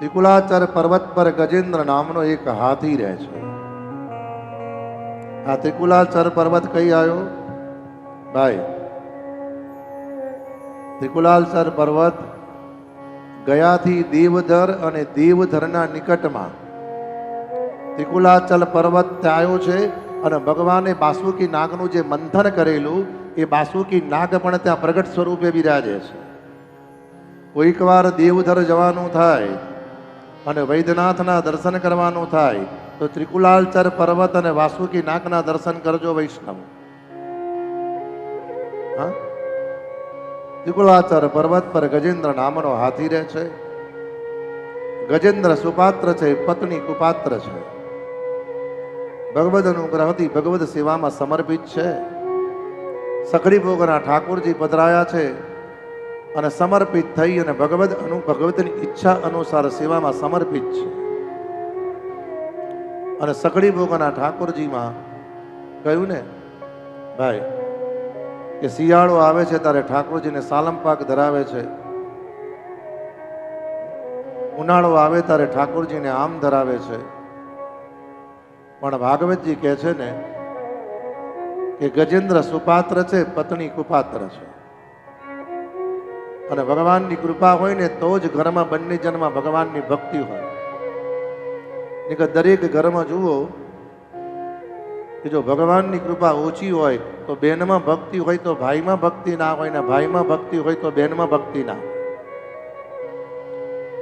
ત્રિકુલાચર પર્વત પર ગજેન્દ્ર નામનો એક હાથી રહે છે. આ ત્રિકુલાચર પર્વત કઈ આવ્યો? ભાઈ, ત્રિકુલાચર પર્વત ગયાથી દેવધર અને દેવધરના નિકટમાં. ત્રિકુલાચલ પર્વત આવ્યો છે અને ભગવાને બાસુકી નાગનું જે મંથન કરેલું, એ બાસુકી નાગ પણ ત્યાં પ્રગટ સ્વરૂપે બિરાજે છે. કોઈક વાર દેવધર જવાનું થાય અને વૈદ્યનાથના દર્શન કરવાનું થાય, તો ત્રિકુલાલચર પર્વત અને વાસુકી નાગના દર્શન કરજો વૈષ્ણવ. હા? ત્રિકુલાચર પર્વત પર ગજેન્દ્ર નામનો હાથી રહે છે. ગજેન્દ્ર સુપાત્ર છે, પત્ની કુપાત્ર છે. ભગવદ અનુગ્રહથી ભગવદ સેવામાં સમર્પિત છે. સખડી ભોગના ઠાકોરજી પધરાયા છે. અને સમર્પિત થઈ અને ભગવદ અનુ, ભગવતની ઈચ્છા અનુસાર સેવામાં સમર્પિત છે. અને સકડી ભોગના ઠાકોરજીમાં કહ્યું ને, ભાઈ, કે શિયાળો આવે છે ત્યારે ઠાકોરજીને સાલમ પાક ધરાવે છે. ઉનાળો આવે ત્યારે ઠાકોરજીને આમ ધરાવે છે. પણ ભાગવતજી કહે છે ને, કે ગજેન્દ્ર સુપાત્ર છે, પત્ની કુપાત્ર છે. અને ભગવાનની કૃપા હોય ને તો જ ઘરમાં બંને જન્મમાં ભગવાનની ભક્તિ હોય. નહીંતર દરેક ઘરમાં જુઓ કે જો ભગવાનની કૃપા ઓછી હોય તો બેનમાં ભક્તિ હોય તો ભાઈમાં ભક્તિ ના હોય ને ભાઈમાં ભક્તિ હોય તો બેનમાં ભક્તિ ના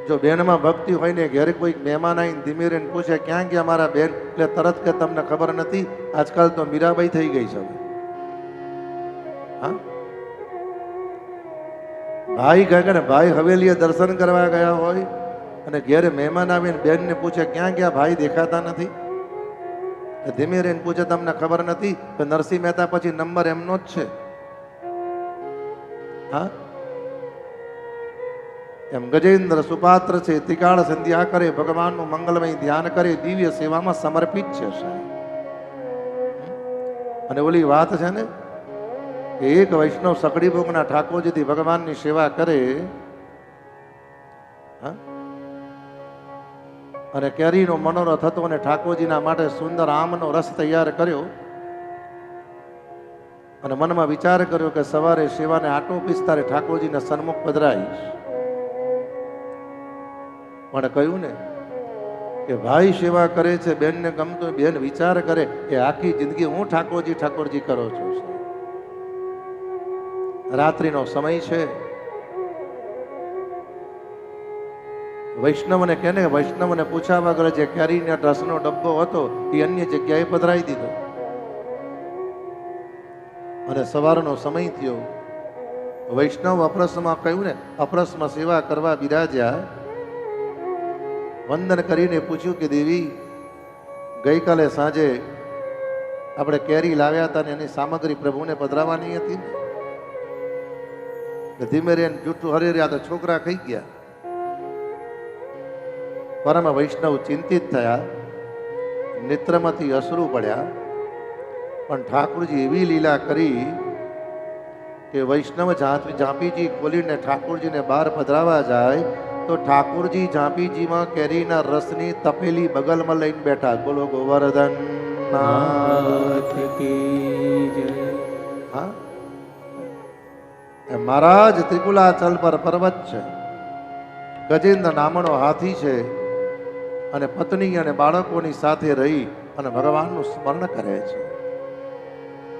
જો બેનમાં ભક્તિ હોય ને ઘેર કોઈ મહેમાન આવીને ધીમે રહીને પૂછે, ક્યાં ગયા મારા બેન? એટલે તરત કે તમને ખબર નથી. આજકાલ તો મીરાબાઈ થઈ ગઈ છે હા? ભાઈ કહે કે ને, ભાઈ હવેલીએ દર્શન કરવા ગયા હોય અને ઘેરે મહેમાન આવીને બેનને પૂછે, ક્યાં ગયા? ભાઈ દેખાતા નથી. ધીમે રહીને પૂછે, તમને ખબર નથી તો નરસિંહ મહેતા પછી નંબર એમનો જ છે? હા? એમ ગજેન્દ્ર સુપાત્ર છે, ત્રિકાળ સંધ્યા કરે, ભગવાનનું મંગલમય ધ્યાન કરે, દિવ્ય સેવામાં સમર્પિત છે અને ઓલી વાત છે ને કે એક વૈષ્ણવ સકડી ભોગના ઠાકોરજીથી ભગવાનની સેવા કરે? અને કેરીનો મનોરથ હતો અને ઠાકોરજીના માટે સુંદર આમનો રસ તૈયાર કર્યો. અને મનમાં વિચાર કર્યો કે સવારે સેવાને આટો પિસ્તારે ઠાકોરજીને સન્મુખ પધરાઈશ. પણ કહ્યું ને કે ભાઈ સેવા કરે છે, બેનને ગમતું બેન વિચાર કરે કે આખી જિંદગી હું ઠાકોરજી ઠાકોરજી કરો છું. રાત્રિનો સમય છે. વૈષ્ણવને કે ને વૈષ્ણવને પૂછ્યા વગર જે કેરીના રસનો ડબ્બો હતો, એ અન્ય જગ્યાએ પધરાવી દીધો. અને સવારનો સમય થયો. વૈષ્ણવ અપરસમાં કહ્યું ને, અપરસમાં સેવા કરવા બિરાજ્યા. વંદન કરીને પૂછ્યું કે, દેવી, ગઈકાલે સાંજે આપણે કેરી લાવ્યા હતા ને એની સામગ્રી પ્રભુને પધરાવાની હતી? ને ધીમે રહીને જૂઠું હરી રહ્યા તો છોકરા ખાઈ ગયા. પરમ વૈષ્ણવ ચિંતિત થયા, નેત્રમાંથી અશ્રુ પડ્યા, પણ ઠાકુરજી એવી લીલા કરી કે વૈષ્ણવ ઝાંપી ઝાંપીજી ખોલીને ઠાકુરજીને બહાર પધરાવા જાય, તો ઠાકુરજી ઝાંપીજીમાં કેરીના રસની તપેલી બગલમાં લઈને બેઠા. બોલો ગોવર્ધન હા? એ મહારાજ ત્રિકુલાચલ પર પર્વત છે. ગજેન્દ્ર નામનો હાથી છે અને પત્ની અને બાળકોની સાથે રહી અને ભગવાનનું સ્મરણ કરે છે.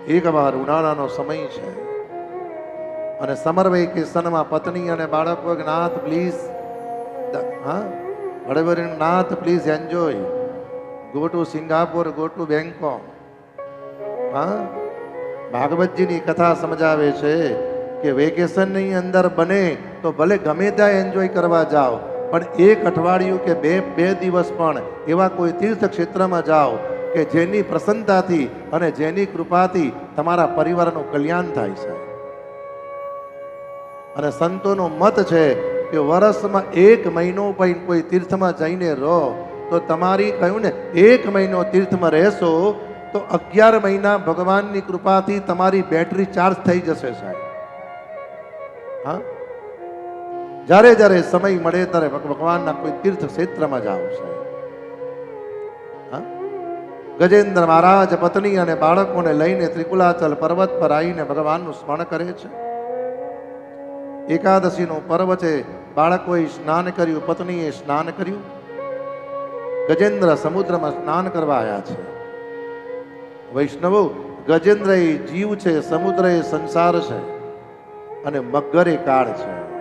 એક વાર ઉનાળાનો સમય છે અને સમર વેકેશનમાં પત્ની અને બાળકો નાથ, પ્લીઝ હા? વડેવર નાથ, please, enjoy. Go to Singapore go to Bangkok હા? ભાગવતજીની કથા સમજાવે છે કે વેકેશનની અંદર બને તો ભલે ગમે ત્યાં એન્જોય કરવા જાઓ, પણ એક અઠવાડિયું કે બે બે દિવસ પણ એવા કોઈ તીર્થ ક્ષેત્રમાં જાઓ કે જેની પ્રસન્નતાથી અને જેની કૃપાથી તમારા પરિવારનું કલ્યાણ થાય છે. અને સંતોનો મત છે કે વર્ષમાં એક મહિનો પણ કોઈ તીર્થમાં જઈને રહો, તો તમારી કહ્યું ને, એક મહિનો તીર્થમાં રહેશો, તો અગિયાર મહિના ભગવાનની કૃપાથી તમારી બેટરી ચાર્જ થઈ જશે સાહેબ. હા? જ્યારે જ્યારે સમય મળે ત્યારે ભગવાનના કોઈ તીર્થ ક્ષેત્રમાં જાઓ સાહેબ? ગજેન્દ્ર મહારાજ પત્ની અને બાળકોને લઈને ત્રિકુલાચલ પર્વત પર આવીને ભગવાનનું સ્મરણ કરે છે. એકાદશીનું પર્વ છે, બાળકોએ સ્નાન કર્યું, પત્નીએ સ્નાન કર્યું. ગજેન્દ્ર સમુદ્રમાં સ્નાન કરવા આવ્યા છે. વૈષ્ણવો ગજેન્દ્ર એ જીવ છે, સમુદ્ર એ સંસાર છે. અને મગર એ કાળ છે.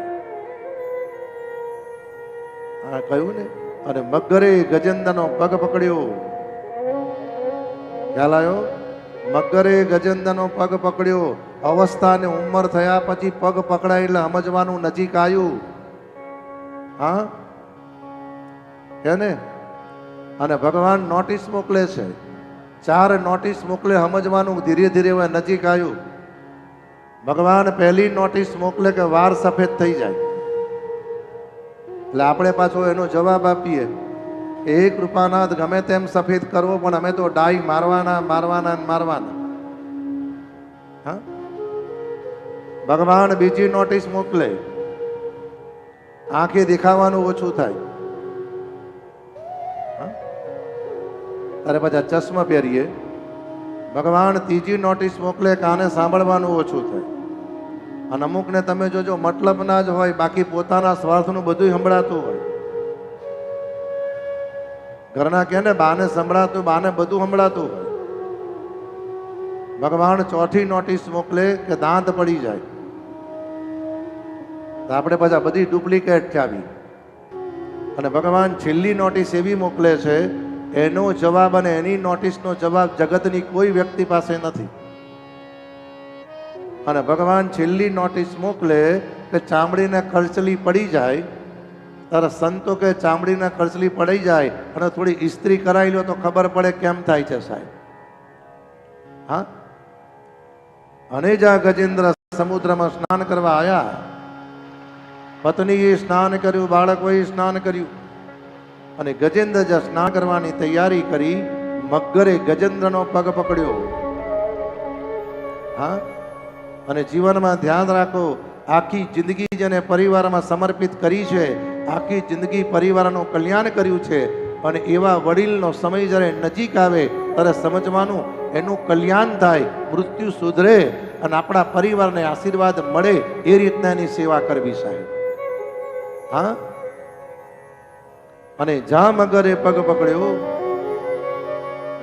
આ કહ્યું ને? અને મગરે ગજેન્દ્રનો પગ પકડ્યો. ખ્યાલ આવ્યો? મગરે ગજેન્દ્રનો પગ પકડ્યો. અવસ્થા ને ઉંમર થયા પછી પગ પકડાય એટલે સમજવાનું નજીક આવ્યું. હા? કે ને? અને ભગવાન નોટિસ મોકલે છે. ચાર નોટિસ મોકલે સમજવાનું ધીરે ધીરે નજીક આવ્યું. ભગવાન પહેલી નોટિસ મોકલે કે વાર સફેદ થઈ જાય. એટલે આપણે પાછો એનો જવાબ આપીએ. એ કૃપાનાથ ગમે તેમ સફેદ કરવો, પણ અમે તો ડાઈ મારવાના મારવાના મારવાના. હા? ભગવાન બીજી નોટિસ મોકલે. આંખે દેખાવાનું ઓછું થાય? પાછા પછી ચશ્મા પહેરીએ. ભગવાન ત્રીજી નોટિસ મોકલે કાને સાંભળવાનું ઓછું થાય. અને અમુકને તમે જોજો મતલબ ના જ હોય, બાકી પોતાના સ્વાર્થનું બધું સંભળાતું હોય. ઘરના કહે ને, બાને સંભળાતું, બાને બધું સંભળાતું હોય. ભગવાન ચોથી નોટિસ મોકલે કે દાંત પડી જાય. તો આપણે પાછા બધી ડુપ્લિકેટ ચાવી અને ભગવાન છેલ્લી નોટિસ એવી મોકલે છે, એનો જવાબ અને એની નોટિસનો જવાબ જગતની કોઈ વ્યક્તિ પાસે નથી. અને ભગવાન છેલ્લી નોટિસ મોકલે કે ચામડીને ખર્ચલી પડી જાય ત્યારે સંતો કે ચામડીને ખર્ચલી પડી જાય, અને થોડી ઇસ્ત્રી કરાવી લો તો ખબર પડે કેમ થાય છે સાહેબ. હા? અને જા ગજેન્દ્ર સમુદ્રમાં સ્નાન કરવા આવ્યા પત્નીએ સ્નાન કર્યું, બાળકોએ સ્નાન કર્યું. અને ગજેન્દ્ર જે સ્નાન કરવાની તૈયારી કરી, મગરે ગજેન્દ્રનો પગ પકડ્યો. હા? અને જીવનમાં ધ્યાન રાખો, આખી જિંદગી જેને પરિવારમાં સમર્પિત કરી છે. આખી જિંદગી પરિવારનું કલ્યાણ કર્યું છે. અને એવા વડીલનો સમય જ્યારે નજીક આવે, ત્યારે સમજવાનું એનું કલ્યાણ થાય, મૃત્યુ સુધરે અને આપણા પરિવારને આશીર્વાદ મળે એ રીતના એની સેવા કરવી સાહેબ. હા? અને જા મગરે પગ પકડ્યો.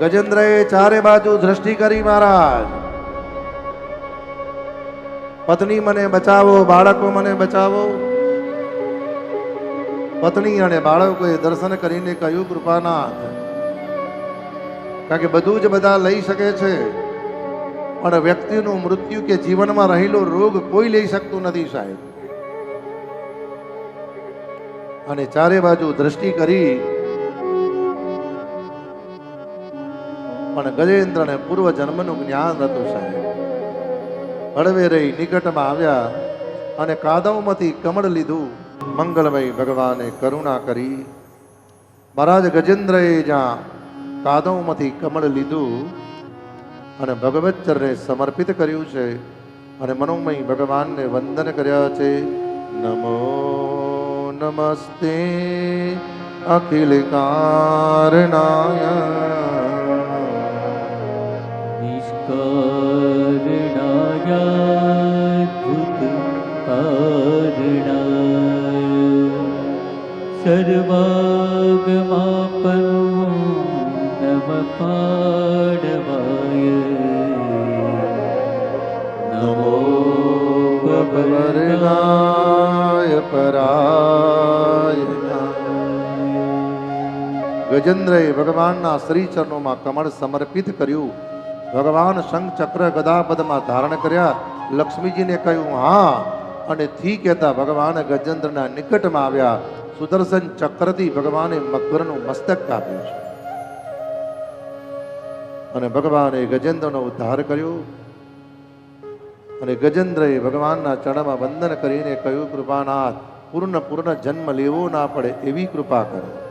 ગજેન્દ્રએ ચારે બાજુ દ્રષ્ટિ કરી મહારાજ. પત્ની મને બચાવો, બાળકો મને બચાવો. પત્ની અને બાળકોએ દર્શન કરીને કહ્યું, કૃપાનાથ, કારણ કે બધું જ બધા લઈ શકે છે, પણ વ્યક્તિનું મૃત્યુ કે જીવનમાં રહેલો રોગ કોઈ લઈ શકતું નથી સાહેબ. અને ચારે બાજુ દ્રષ્ટિ કરી, પણ ગજેન્દ્રને પૂર્વ જન્મનું જ્ઞાન હતું સાહેબ. હળવે રહી નિકટમાં આવ્યા અને કાદવમાંથી કમળ લીધું. મંગળમય ભગવાને કરુણા કરી. મહારાજ ગજેન્દ્રએ જ્યાં કાદવમાંથી કમળ લીધું અને ભગવતચરને સમર્પિત કર્યું છે અને મનોમય ભગવાનને વંદન કર્યા છે, નમો નમસ્તે અખિલ કારણાય સર્વાગમાપનું નમ પાડવાય નમો ભગવરનાય પરાય ગજેન્દ્રએ ભગવાનના શ્રી ચરણોમાં કમળ સમર્પિત કર્યું ભગવાન શંખ ચક્ર ગદાપદમાં ધારણ કર્યા લક્ષ્મીજીને કહ્યું હા અને થી કહેતા ભગવાન ગજેન્દ્રના નિકટમાં આવ્યા સુદર્શન ચક્રથી ભગવાને મકરનું મસ્તક કાપ્યું છે. અને ભગવાને ગજેન્દ્રનો ઉદ્ધાર કર્યો. અને ગજેન્દ્રએ ભગવાનના ચરણમાં વંદન કરીને કહ્યું, કૃપાનાથ, પૂર્ણ પૂર્ણ જન્મ લેવો ના પડે એવી કૃપા કરો.